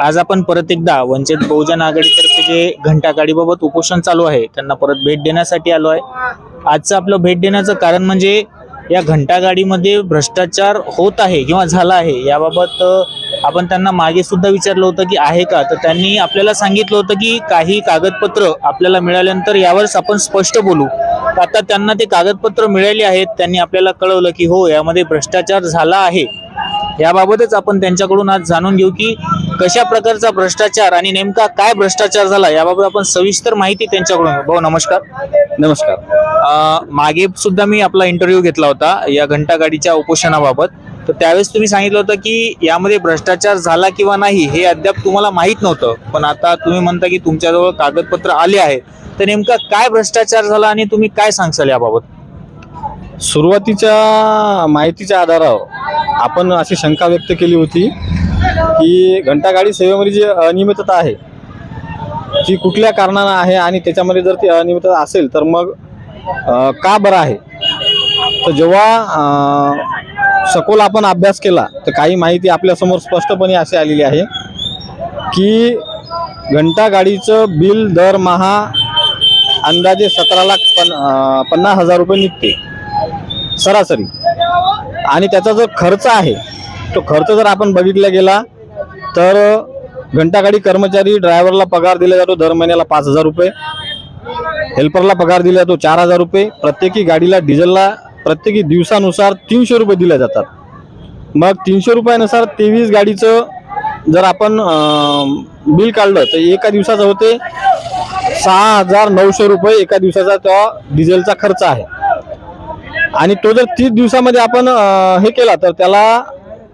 आज आपण परत एकदा वंचित बहुजन आघाडीतर्फे जे घंटा गाडीबाबत उपोषण चालू आहे त्यांना परत भेट देण्यासाठी आलो आहे. आजचं आपलं भेट देण्याचं कारण म्हणजे या घंटा गाडीमध्ये भ्रष्टाचार होत आहे किंवा झाला आहे याबाबत आपण त्यांना मागे सुद्धा विचारलं होतं की आहे का? तर त्यांनी आपल्याला सांगितलं होतं की काही कागदपत्र आपल्याला मिळाल्यानंतर यावरच आपण स्पष्ट बोलू. आता त्यांना ते कागदपत्र मिळाली आहेत त्यांनी आपल्याला कळवलं की हो यामध्ये भ्रष्टाचार झाला आहे. याबाबतच आपण त्यांच्याकडून आज जाणून घेऊ की कशा प्रकारचा भ्रष्टाचार आणि नेमका काय भ्रष्टाचार झाला याबाबत आपण सविस्तर माहिती त्यांच्याकडून. भाऊ नमस्कार. नमस्कार. मागे सुद्धा मी आपला इंटरव्ह्यू घेतला होता या घंटा गाडीच्या उपोषणाबाबत. तर त्यावेळेस तुम्ही सांगितलं होतं की यामध्ये भ्रष्टाचार झाला किंवा नाही हे अद्याप तुम्हाला माहीत नव्हतं. पण आता तुम्ही म्हणता की तुमच्याजवळ कागदपत्र आले आहेत तर नेमका काय भ्रष्टाचार झाला आणि तुम्ही काय सांगसाल याबाबत? सुरुवातीच्या माहितीच्या आधारावर आपण अशी शंका व्यक्त केली होती की घंटागाडी सेवेमध्ये जी अनियमितता आहे ती कुठल्या कारणानं आहे आणि त्याच्यामध्ये जर ती अनियमितता असेल तर मग का बरं आहे? तर जेव्हा सखोल आपण अभ्यास केला तर काही माहिती आपल्यासमोर स्पष्टपणे अशी आलेली आहे की घंटागाडीचं बिल दरमहा अंदाजे सतरा लाख पन पन्नास हजार रुपये निघते. सरासरी. आणि त्याचा जो खर्च आहे तो खर्च जर आपण बघितला गेला तर घंटागाडी कर्मचारी ड्रायव्हरला पगार दिला जातो दर महिन्याला पाच हजार रुपये. हेल्परला पगार दिला जातो चार हजार रुपये. प्रत्येकी गाडीला डिझेलला प्रत्येकी दिवसानुसार तीनशे रुपये दिले जातात. मग तीनशे रुपयानुसार तेवीस गाडीचं जर आपण बिल काढलं तर एका दिवसाचं होते सहा हजार नऊशे रुपये एका दिवसाचा तो डिझेलचा खर्च आहे. आणि तो जर तीस दिवसामध्ये आपण हे केला तर त्याला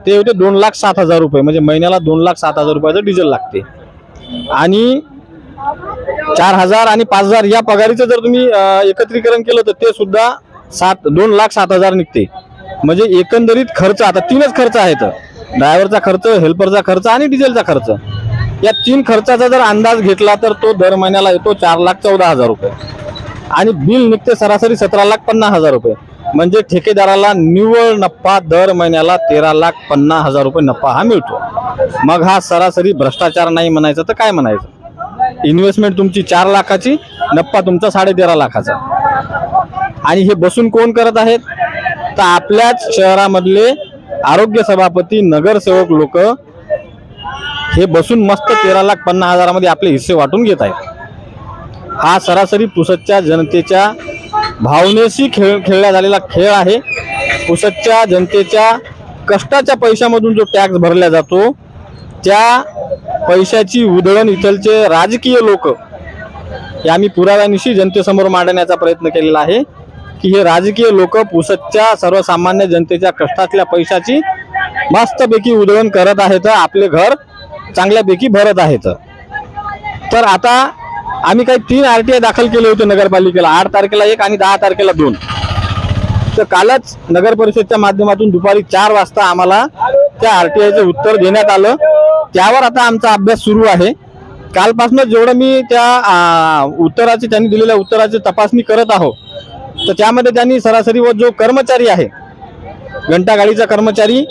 ते होते दोन लाख सात हजार रुपये. म्हणजे महिन्याला दोन लाख सात हजार रुपयाचं डिझेल लागते. आणि चार हजार आणि पाच हजार या पगारीचं जर तुम्ही एकत्रीकरण केलं तर ते सुद्धा सात दोन लाख सात हजार निघते. म्हणजे एकंदरीत खर्च आता तीनच खर्च आहेत. ड्रायव्हरचा खर्च हेल्परचा खर्च आणि डिझेलचा खर्च. या तीन खर्चाचा जर अंदाज घेतला तर तो दर महिन्याला येतो चार लाख चौदा हजार रुपये. आणि बिल निघते सरासरी सतरा लाख पन्नास हजार रुपये. म्हणजे ठेकेदाराला निव्वळ नफा दर महिन्याला तेरा लाख पन्नास हजार रुपये नफा हा मिळतो. मग हा सरासरी भ्रष्टाचार नाही म्हणायचं तर काय म्हणायचं? इन्व्हेस्टमेंट तुमची चार लाखाची नफा तुमचा साडेतेरा लाखाचा. आणि हे बसून कोण करत आहेत? तर आपल्याच शहरामधले आरोग्य सभापती नगरसेवक लोक हे बसून मस्त तेरा लाख पन्नास हजारामध्ये आपले हिस्से वाटून घेत आहेत. हा सरासरी पुसदच्या जनतेच्या भावनेशी खेळ खेळला झालेला खेळ आहे. पुसदच्या जनतेच्या कष्टाच्या पैशामधून जो टॅक्स भरला जातो त्या पैशाची उधळण इथलचे राजकीय लोक हे आम्ही पुराव्यानिशी जनतेसमोर मांडण्याचा प्रयत्न केलेला आहे की हे राजकीय लोक पुसदच्या सर्वसामान्य जनतेच्या कष्टातल्या पैशाची मस्तपैकी उधळण करत आहेत आपले घर चांगल्यापैकी भरत आहेत. तर आता आम्ही काही तीन आर टी आय दाखल केले होते नगरपालिकेला. आठ तारखेला एक आणि दहा तारखेला दोन. तर कालच नगर परिषदच्या माध्यमातून दुपारी चार वाजता आम्हाला त्या आर टी आयचं उत्तर देण्यात आलं. त्यावर आता आमचा अभ्यास सुरू आहे. कालपासून जेवढं मी त्या उत्तराची त्यांनी दिलेल्या उत्तराची तपासणी करत आहोत तर त्यामध्ये त्यांनी सरासरी व जो कर्मचारी आहे घंटागाडीचा कर्मचारी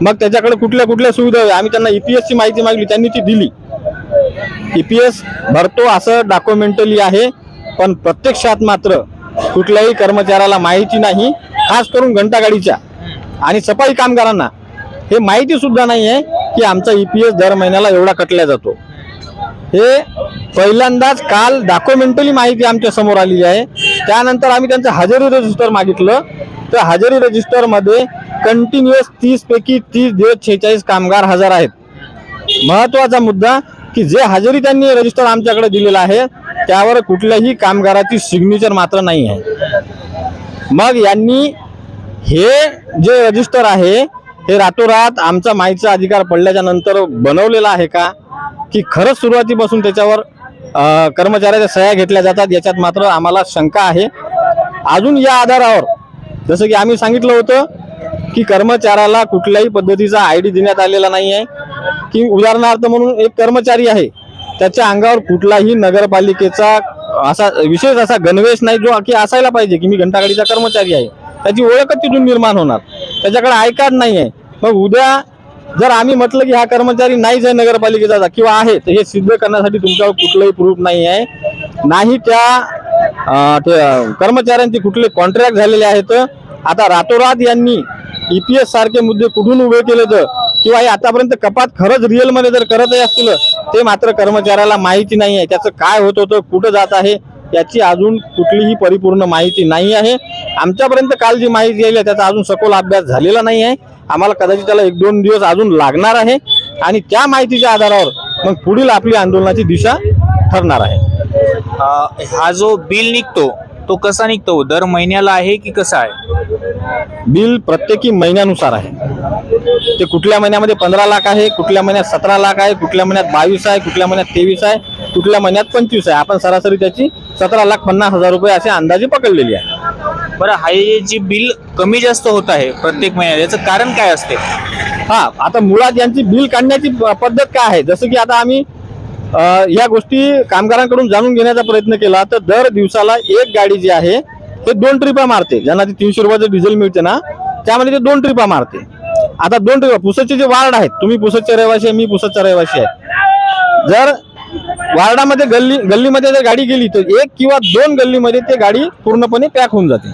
मग त्याच्याकडे कुठल्या कुठल्या सुविधा आहे आम्ही त्यांना EPS एसची माहिती मागली त्यांनी ती दिली. ईपीएस भरतो असं डॉक्युमेंटली आहे पण प्रत्यक्षात मात्र कुठल्याही कर्मचाऱ्याला माहिती नाही खास करून घंटागाडीच्या आणि सफाई कामगारांना. हे माहिती सुद्धा नाही आहे की आमचा ईपीएस दर महिन्याला एवढा कटला जातो. हे पहिल्यांदाच काल डॉक्युमेंटली माहिती आमच्यासमोर आलेली आहे. त्यानंतर आम्ही त्यांचं हजेरी रजिस्टर मागितलं. तर हजेरी रजिस्टरमध्ये कंटिन्युअस तीस पैकी तीस दिवस शेहेचाळीस कामगार हजर आहेत. महत्त्वाचा मुद्दा की जे हजेरी त्यांनी रजिस्टर आमच्याकडे दिलेलं आहे त्यावर कुठल्याही कामगाराची सिग्नेचर मात्र नाही आहे. मग यांनी हे जे रजिस्टर आहे हे रातोरात आमचा माहितीचा अधिकार पडल्याच्या नंतर बनवलेला आहे का? की खरंच सुरुवातीपासून त्याच्यावर कर्मचाऱ्याच्या सह्या घेतल्या जातात याच्यात मात्र आम्हाला शंका आहे. अजून या आधारावर जसं की आम्ही सांगितलं होतं की कर्मचाऱ्याला कुठल्याही पद्धतीचा आय डी देण्यात आलेला नाही आहे. की उदाहरणार्थ म्हणून एक कर्मचारी आहे. त्याच्या अंगावर कुठलाही नगरपालिकेचा असा विशेष असा गणवेश नाही जो की असायला पाहिजे की मी घंटागाडीचा कर्मचारी आहे. त्याची ओळखच तिथून निर्माण होणार. त्याच्याकडे आय कार्ड नाही आहे. मग उद्या जर आम्ही म्हटलं की हा कर्मचारी नाहीच आहे नगरपालिकेचा किंवा आहे तर हे सिद्ध करण्यासाठी तुमच्यावर कुठलंही प्रूफ नाही आहे. नाही त्या ते, कर्मचाऱ्यांचे कुठले कॉन्ट्रॅक्ट झालेले आहेत. आता रातोरात यांनी ईपीएस सारखे मुद्दे कुठून उभे केले तर? किंवा हे आतापर्यंत कपात खरंच रिअलमध्ये जर करतही असतील ते मात्र कर्मचाऱ्याला माहिती नाही आहे. त्याचं काय होत होतं कुठं जात आहे याची अजून कुठलीही परिपूर्ण माहिती नाही आहे. आमच्यापर्यंत काल जी माहिती आली आहे त्याचा अजून सखोल अभ्यास झालेला नाही आहे. आम्हाला कदाचित त्याला एक दोन दिवस अजून लागणार आहे. आणि त्या माहितीच्या आधारावर मग पुढील आपली आंदोलनाची दिशा ठरणार आहे. हा जो बिल निघतो तो कसा निघतो? दर महिन्याला आहे की कसा आहे? बिल प्रत्येकी महिन्यानुसार आहे. ते कुठल्या महिन्यामध्ये पंधरा लाख आहे कुठल्या महिन्यात सतरा लाख आहे कुठल्या महिन्यात बावीस आहे कुठल्या महिन्यात तेवीस आहे कुठल्या महिन्यात पंचवीस आहे. आपण सरासरी त्याची सतरा लाख पन्नास हजार रुपये असे अंदाजे पकडलेली आहे. बरं हे जे बिल कमी जास्त होत आहे प्रत्येक महिन्यात याचं कारण काय असते? हा आता मुळात यांची बिल काढण्याची प- पद्धत काय आहे? जसं की आता आम्ही या गोष्टी कामगारांकडून जाणून घेण्याचा प्रयत्न केला तर दर दिवसाला एक गाडी जी आहे ते दोन ट्रिपा मारते. ज्यांना ती तीनशे रुपयाचं डिझेल मिळते ना त्यामध्ये ते दोन ट्रिपा मारते. आता दोन ट्रिपा पुसदचे जे वार्ड आहेत तुम्ही पुसदचे रहिवासी आहे मी पुसदचा रहिवासी आहे. जर वार्डामध्ये गल्ली गल्लीमध्ये जर गाडी गेली तर एक किंवा दोन गल्लीमध्ये ते गाडी पूर्णपणे पॅक होऊन जाते.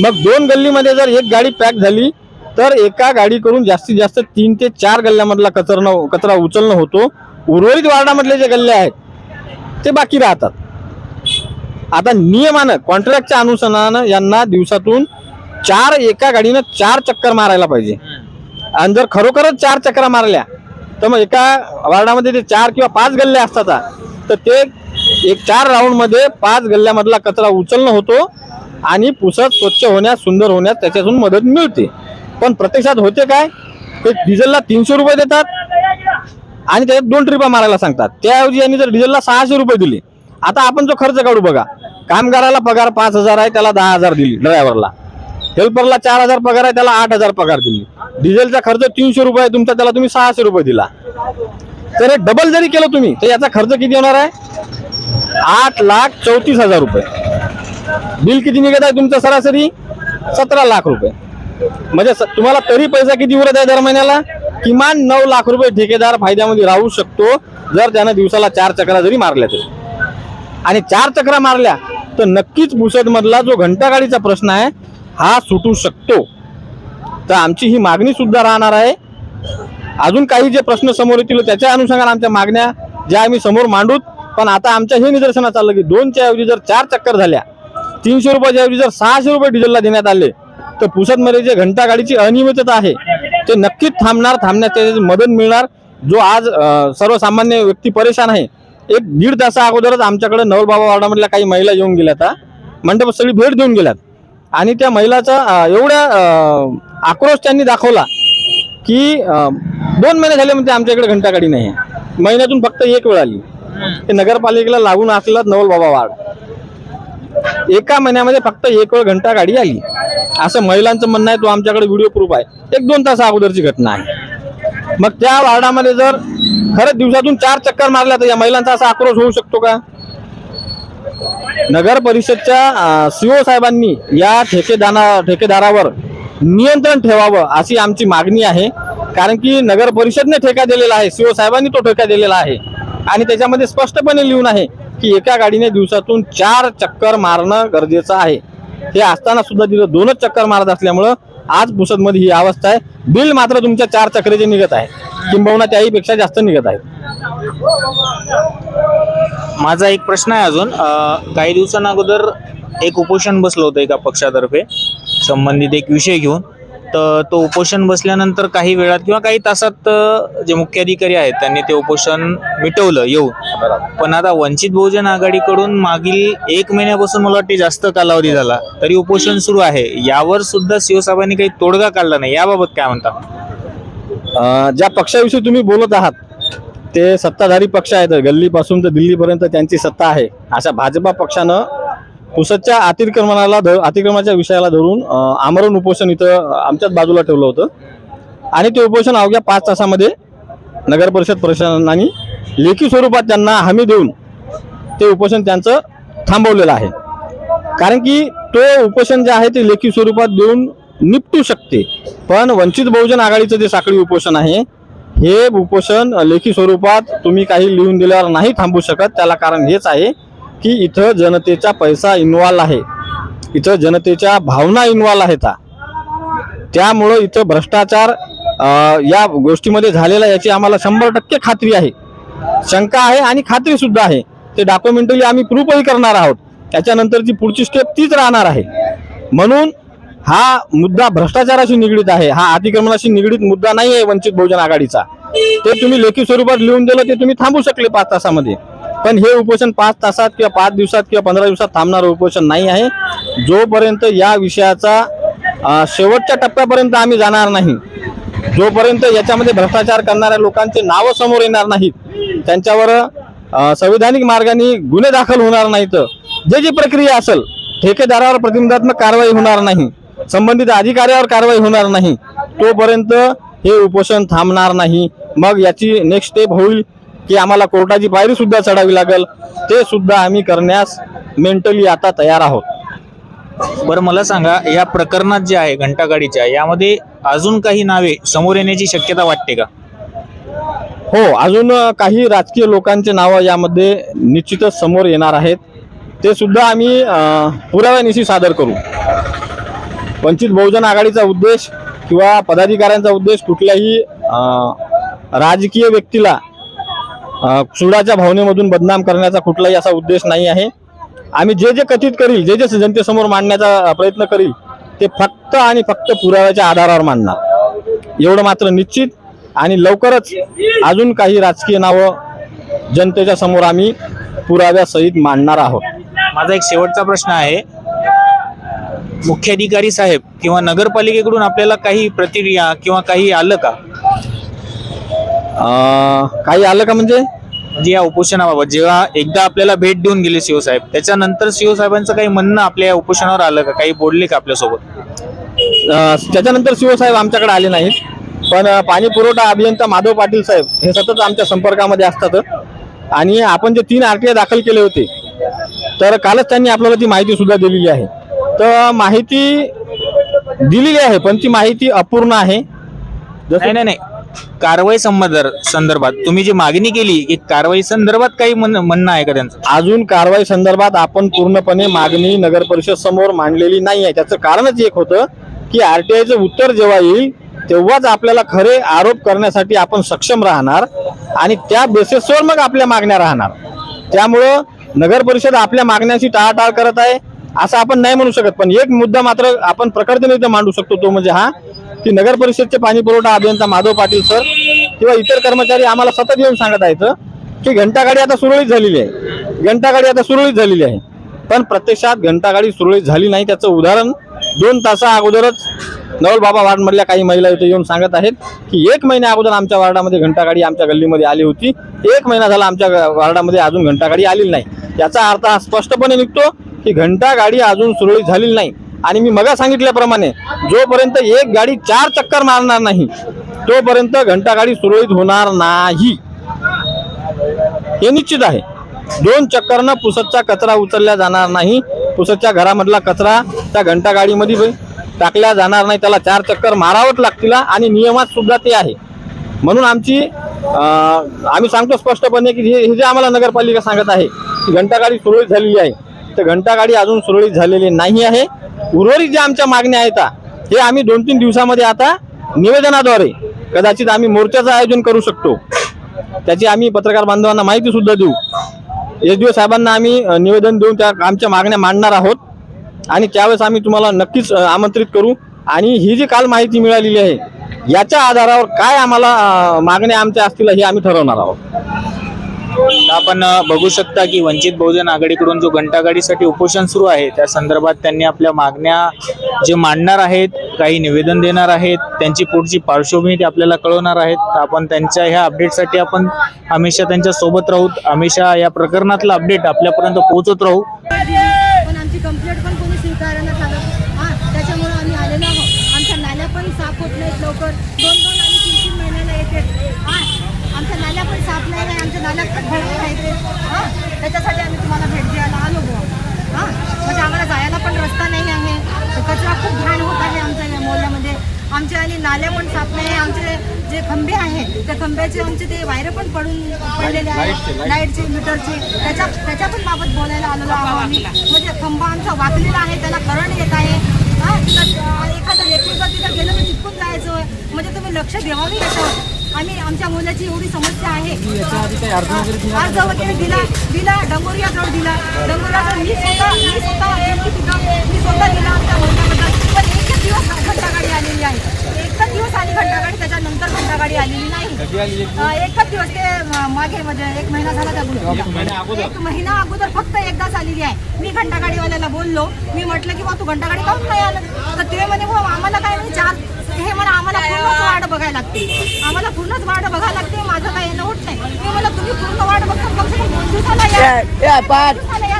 मग दोन गल्लीमध्ये जर एक गाडी पॅक झाली तर एका गाडीकडून जास्तीत जास्त तीन ते चार गल्ल्यामधला कचरणं कचरा उचलणं होतो. उर्वरित वार्डामधले जे गल्ले आहेत ते बाकी राहतात. आता नियमानं कॉन्ट्रॅक्टच्या अनुषंगानं यांना दिवसातून चार एका गाडीनं चार चक्कर मारायला पाहिजे. आणि जर खरोखरच चार चक्रा मारल्या तर मग एका वार्डामध्ये ते चार किंवा पाच गल्ले असतात तर ते एक चार राऊंडमध्ये पाच गल्ल्यामधला कचरा उचलणं होतो आणि पुसत स्वच्छ होण्यास सुंदर होण्यास त्याच्यातून मदत मिळते. पण प्रत्यक्षात होते काय? ते डिझेलला तीनशे रुपये देतात आणि त्याच्यात दोन ट्रिपा मारायला सांगतात. त्याऐवजी यांनी जर डिझेलला सहाशे रुपये दिले आता आपण जो खर्च काढू बघा. कामगाराला पगार पाच हजार आहे त्याला दहा हजार दिली ड्रायव्हरला हेल्परला चार हजार पगार आहे त्याला आठ हजार पगार दिली. डिझेलचा खर्च तीनशे रुपये आहे तुमचा त्याला तुम्ही सहाशे रुपये दिला. तर हे डबल जरी केलं तुम्ही तर याचा खर्च किती होणार आहे? आठ लाख चौतीस हजार रुपये. बिल किती निघत आहे तुमचं सरासरी? सतरा लाख रुपये. म्हणजे स- तुम्हाला तरी पैसा किती उरत आहे दर महिन्याला? किमान नऊ लाख रुपये ठेकेदार फायद्यामध्ये राहू शकतो जर त्यानं दिवसाला चार चक्रा जरी मारल्या तरी. आणि चार चक्रा मारल्या तर नक्कीच पुसदमधला जो घंटागाडीचा प्रश्न आहे हा सुटू शकतो. तर आमची ही मागणी सुद्धा राहणार आहे. अजून काही जे प्रश्न समोर येतील त्याच्या अनुषंगाने आमच्या मागण्या ज्या आम्ही समोर मांडूत पण आता आमच्या हे निदर्शनात आलं की दोनच्या ऐवजी जर चार चक्कर झाल्या तीनशे रुपयाच्या ऐवजी जर सहाशे रुपये डिझेलला देण्यात आले तर पुसदमध्ये जे घंटागाडीची अनियमितता आहे. ते नक्कीच थांबणार थांबण्यास त्याची मदत मिळणार. जो आज सर्वसामान्य व्यक्ती परेशान आहे. एक दीड तासा अगोदरच आमच्याकडे नवलबाबा वार्डामधल्या काही महिला येऊन गेल्यात मंडप सगळी भेट देऊन गेल्यात. आणि त्या महिलाचा एवढ्या आक्रोश त्यांनी दाखवला की दोन महिने झाले म्हणजे आमच्याकडे घंटागाडी घंटा गाडी नाही आहे. महिन्यातून फक्त एक वेळ आली. ते नगरपालिकेला लागून असलेला नवलबाबा वार्ड. एका महिन्यामध्ये फक्त एक वेळ घंटागाडी आली. असं महिलांचं म्हणणं आहे तो आमच्याकडे व्हिडिओ प्रूफ आहे. एक दोन तास अगोदरची घटना आहे. मग त्या वार्डामध्ये जर खरंच दिवसातून चार चक्कर मारल्या तर या महिलांचा असा आक्रोश होऊ शकतो का? नगर परिषदच्या सीओ साहेबांनी या ठेकेदारा ठेकेदारावर नियंत्रण ठेवावं अशी आमची मागणी आहे. कारण की नगर परिषदने ठेका दिलेला आहे सीओ साहेबांनी तो ठेका दिलेला आहे. आणि त्याच्यामध्ये स्पष्टपणे लिहून आहे की एका गाडीने दिवसातून चार चक्कर मारणं गरजेचं आहे. हे असताना सुद्धा तिथं दोनच चक्कर मारत असल्यामुळं आज पुसदमध्ये ही अवस्था आहे. बिल मात्र तुमच्या चार चक्रेचे निघत आहे. किंबहुना त्याहीपेक्षा जास्त निघत आहे. माझा एक प्रश्न आहे अजून. काही दिवसांना अगोदर एक उपोषण बसलं होतं एका पक्षातर्फे. संबंधित एक विषय घेऊन. तर तो उपोषण बसल्यानंतर काही वेळात किंवा काही तासात जे मुख्याधिकारी आहेत त्यांनी ते उपोषण मिटवलं येऊन. पण आता वंचित बहुजन आघाडीकडून मागील एक महिन्यापासून मला वाटते जास्त कालावधी झाला तरी उपोषण सुरू आहे. यावर सुद्धा शिवसाहेबांनी काही तोडगा काढला नाही. याबाबत काय म्हणता ज्या पक्षाविषयी तुम्ही बोलत आहात ते सत्ताधारी पक्ष आहेत. गल्लीपासून तर दिल्लीपर्यंत त्यांची सत्ता आहे. अशा भाजपा पक्षानं पुसदच्या अतिक्रमणाला धर अतिक्रमणाच्या विषयाला धरून आमरण उपोषण इथं आमच्याच बाजूला ठेवलं होतं. आणि ते उपोषण अवघ्या पाच तासामध्ये नगर परिषद प्रशासनाने लेखी स्वरूपात त्यांना हमी देऊन ते उपोषण त्यांचं थांबवलेलं आहे. कारण की तो उपोषण जे आहे ते लेखी स्वरूपात देऊन निपटू शकते. पण वंचित बहुजन आघाडीचं जे साखळी उपोषण आहे हे उपोषण लेखी स्वरूपात तुम्ही काही लिहून दिल्यावर नाही थांबू शकत. त्याला कारण हेच आहे की इथं जनतेचा पैसा इन्व्हॉल्व आहे. इथं जनतेच्या भावना इन्व्हॉल्व आहेत त्यामुळं इथं भ्रष्टाचार या गोष्टीमध्ये झालेला याची आम्हाला शंभर टक्के खात्री आहे. शंका आहे आणि खात्री सुद्धा आहे. ते डॉक्युमेंटरी आम्ही प्रूफही करणार आहोत. त्याच्यानंतरची पुढची स्टेप तीच राहणार आहे. म्हणून हा मुद्दा भ्रष्टाचाराशी निगडीत आहे. हा अतिक्रमणाशी निगडीत मुद्दा नाही आहे वंचित बहुजन आघाडीचा. ते तुम्ही लेखी स्वरूपात लिहून दिलं ते तुम्ही थांबू शकले पाच तासामध्ये. पण हे उपोषण पाच तासात किंवा पाच दिवसात किंवा पंधरा दिवसात थांबणारं उपोषण नाही आहे. जोपर्यंत या विषयाचा शेवटच्या टप्प्यापर्यंत आम्ही जाणार नाही जोपर्यंत याच्यामध्ये भ्रष्टाचार करणाऱ्या लोकांचे नावं समोर येणार नाहीत त्यांच्यावर संविधानिक मार्गाने गुन्हे दाखल होणार नाहीत जे जी प्रक्रिया असेल ठेकेदारावर प्रतिबंधात्मक कारवाई होणार नाही संबंधित अधिकाऱ्यावर कारवाई होणार नाही तोपर्यंत हे उपोषण थांबणार नाही. मग याची नेक्स्ट स्टेप होईल. की आम्हाला कोर्टाची पायरी सुद्धा चढावी लागेल. ते सुद्धा आम्ही करण्यास मेंटली आता तयार आहोत. बरं मला सांगा या प्रकरणात जे आहे घंटागाडीच्या यामध्ये अजून काही नावे समोर येण्याची शक्यता वाटते का? हो अजून काही राजकीय लोकांचे नावं यामध्ये निश्चितच समोर येणार आहेत. ते सुद्धा आम्ही पुराव्यानिशी सादर करू. वंचित बहुजन आघाडीचा उद्देश किंवा पदाधिकाऱ्यांचा उद्देश कुठल्याही राजकीय व्यक्तीला सुडाच्या भावनेमधून बदनाम करण्याचा कुठलाही असा उद्देश नाही आहे. आम्ही जे जे कथित करील जे जे जनतेसमोर मांडण्याचा प्रयत्न करील ते फक्त आणि फक्त पुराव्याच्या आधारावर मांडणार. एवढं मात्र निश्चित आणि लवकरच अजून काही राजकीय नावं जनतेच्या समोर आम्ही पुराव्यासहित मांडणार आहोत. माझा एक शेवटचा प्रश्न आहे. मुख्याधिकारी साहेब किंवा नगरपालिकेकडून आपल्याला काही प्रतिक्रिया किंवा काही आलं का? काही आलं का म्हणजे? म्हणजे या उपोषणाबाबत जेव्हा एकदा आपल्याला भेट देऊन गेले सीओ साहेब त्याच्यानंतर सीओ साहेबांचं काही म्हणणं आपल्या या उपोषणावर आलं का? काही बोलले का आपल्यासोबत? त्याच्यानंतर शिवसाहेब आमच्याकडे आले नाहीत. पण पाणी पुरवठा अभियंता माधव पाटील साहेब हे सतत आमच्या संपर्कामध्ये असतात. आणि आपण जे तीन आर टी आय दाखल केले होते तर कालच त्यांनी आपल्याला ती माहिती सुद्धा दिलेली आहे. तर माहिती दिलेली आहे पण ती माहिती अपूर्ण आहे. नाही नाही. कारवाई संबंध संदर्भात तुम्ही जी मागणी केली की कारवाई संदर्भात काही म्हण- म्हणणं आहे का त्यांचं? अजून कारवाई संदर्भात आपण पूर्णपणे मागणी नगर परिषद समोर मांडलेली नाही आहे. त्याचं कारणच एक होतं की आरटीआयचं उत्तर जेव्हा येईल तेव्हाच आपल्याला खरे आरोप करण्यासाठी आपण सक्षम राहणार आणि त्या बेसिसवर मग आपल्या मागण्या राहणार. त्यामुळं नगर परिषद आपल्या मागण्याची टाळाटाळ करत आहे असं आपण नाही म्हणू शकत. पण एक मुद्दा मात्र आपण प्रकर्तीने मांडू शकतो तो म्हणजे हा की नगर परिषदचे पाणी पुरवठा अभियंता माधव पाटील सर किंवा इतर कर्मचारी आम्हाला सतत येऊन सांगत आहेत की घंटागाडी आता सुरळीत झालेली आहे. घंटागाडी आता सुरळीत झालेली आहे. पण प्रत्यक्षात घंटागाडी सुरळीत झाली नाही त्याचं उदाहरण दोन तासा अगोदरच नवलबाबा वार्डमधल्या काही महिला इथे येऊन सांगत आहेत की एक महिन्या अगोदर आमच्या वार्डामध्ये घंटागाडी आमच्या गल्लीमध्ये आली होती. एक महिना झाला आमच्या वार्डामध्ये अजून घंटागाडी आलेली नाही. याचा अर्थ हा स्पष्टपणे निघतो की घंटागाडी अजून सुरळीत झालेली नाही. आणि मी मगा सांगितल्याप्रमाणे जोपर्यंत एक गाडी चार चक्कर मारणार नाही तोपर्यंत घंटागाडी सुरळीत होणार नाही. हे निश्चित आहे. दोन चक्करनं पुसतचा कचरा उचलला जाणार नाही. पुसतच्या घरामधला कचरा त्या घंटा गाडीमध्ये टाकल्या जाणार नाही. त्याला चार चक्कर मारावंच लागतील आणि नियमात सुद्धा ते आहे. म्हणून आमची आम्ही सांगतो स्पष्टपणे की हे हे जे आम्हाला नगरपालिका सांगत आहे की घंटागाडी सुरळीत झालेली आहे. तर घंटागाडी अजून सुरळीत झालेली नाही आहे. उर्वरित ज्या आमच्या मागण्या आहेत हे आम्ही दोन तीन दिवसामध्ये आता निवेदनाद्वारे कदाचित आम्ही मोर्चाचं आयोजन करू शकतो. त्याची आम्ही पत्रकार बांधवांना माहिती सुद्धा देऊ. एस डी ओ साहेबांना आम्ही निवेदन देऊन त्या आमच्या मागण्या मांडणार आहोत. आणि त्यावेळेस आम्ही तुम्हाला नक्कीच आमंत्रित करू. आणि ही जी काल माहिती मिळालेली आहे याच्या आधारावर काय आम्हाला मागण्या आमच्या असतील हे आम्ही ठरवणार आहोत. आपण बघू शकता की वंचित बहुजन आघाडीकडून जो घंटागाडीसाठी उपोषण सुरू आहे त्या संदर्भात त्यांनी आपल्या मागण्या जे मांडणार आहेत काही निवेदन देणार आहेत त्यांची पुढची पार्श्वभूमी ते आपल्याला कळवणार आहेत. तर आपण त्यांच्या ह्या अपडेटसाठी आपण हमेशा त्यांच्यासोबत राहू. हमेशा या प्रकरणातलं अपडेट आपल्यापर्यंत पोहोचत राहू पण आमची कंप्लेंट पण कोणी स्वीकारायला झालं हां त्याच्यामुळे आम्ही आलेलो आहोत आमच्या नाल्या पण साफ होत नाहीत लवकर दोन दोन आणि तीन तीन महिन्याला येते हां आमच्या नाल्या पण साफ नाही आहे आमच्या नाल्या खडखड आहेत हां त्याच्यासाठी आम्ही तुम्हाला भेट द्यायला आलो बुवा हां म्हणजे आम्हाला जायला पण रस्ता नाही आहे कचरा खूप घाण होत आहे आमच्या या मॉल त्या खंब्याचे आमचे ते वायर पण पडून पडलेले आहे लाईटचे मीटरचे. त्याच्या त्याच्या पण बाबत बोलायला आलेलो आहोत आम्ही. म्हणजे खंबा आमचा वाकलेला आहे त्याला करंट येत आहे. हा तिथं एखादं लेकरू तिथं गेलं तर चिपकून जायचं. म्हणजे तुम्ही लक्ष द्यावावी याच्यावर आम्ही आमच्या मुलाची एवढी समस्या आहे. अर्ज वगैरे दिला दिला डंगोरिया जवळ दिला. डंगोरिया जवळ मी स्वतः मी स्वतः मी स्वतः दिला आमच्या मुलाबद्दल. दिवस घंटागाडी आलेली आहे. एकच दिवस आली घंटागाडी त्याच्यानंतर घंटागाडी आलेली नाही. एकच दिवस ते मागे म्हणजे एक महिना झाला त्या एक महिना अगोदर? फक्त एकदाच आलेली आहे. मी घंटागाडीवाल्याला बोललो. मी म्हटलं की बा तू घंटागाडी काऊन नाही आलं? तर ते म्हणे आम्हाला काय नाही चार हे मला आम्हाला पूर्णच वाट बघायला लागते. आम्हाला पूर्णच वाट बघायला लागते. माझं काय येणं होत नाही. मी मला तुम्ही पूर्ण वाट बघता कम से कम दोन दिवसाला या.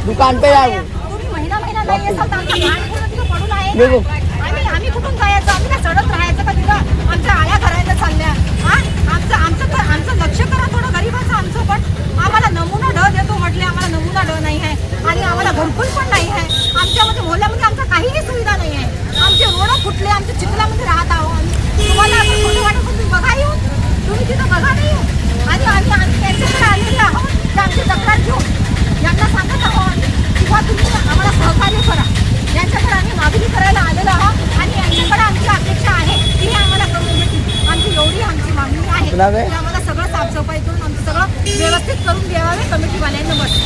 दुकान पे. या. तुम्ही महिना महिना नाही असाल तर आमचं पडून आहे ना. आम्ही आम्ही कुठून जायचं आम्ही काय चढत राहायचं का तिथं? आमच्या आळ्या करायला चालल्या. हा? आमचं आमचं तर- आमचं लक्ष करा थोडं गरीबाचं आमचं पण. आम्हाला नमुना ढ देतो म्हटले आम्हाला नमुना ड नाही आहे. आणि आम्हाला घरकुल पण नाही आहे. आमच्यामध्ये मोहल्यामध्ये आमच्या काहीही सुविधा नाही आहे. आमचे रोड फुटले आमच्या चिखलामध्ये राहत आहोत आम्ही. तुम्हाला असं खोटं वाटत तुम्ही बघा येऊ तुम्ही तिथं बघा नाही आणि आम्ही आम्ही त्यांच्याकडे आलेले आहोत ते आमची तक्रार घेऊन. यांना सांगत आहोत. किंवा तुम्ही आम्हाला सहकार्य करा. यांच्याकडे आम्ही मागणी करायला आलेलो आहोत आणि यांच्याकडे आमची अपेक्षा आहे की हे आम्हाला करून देतील. आमची एवढी आमची मागणी आहे आम्हाला सगळं साफसफाई करून आमचं सगळं व्यवस्थित करून द्यावे कमिटीवाल्यांना बस.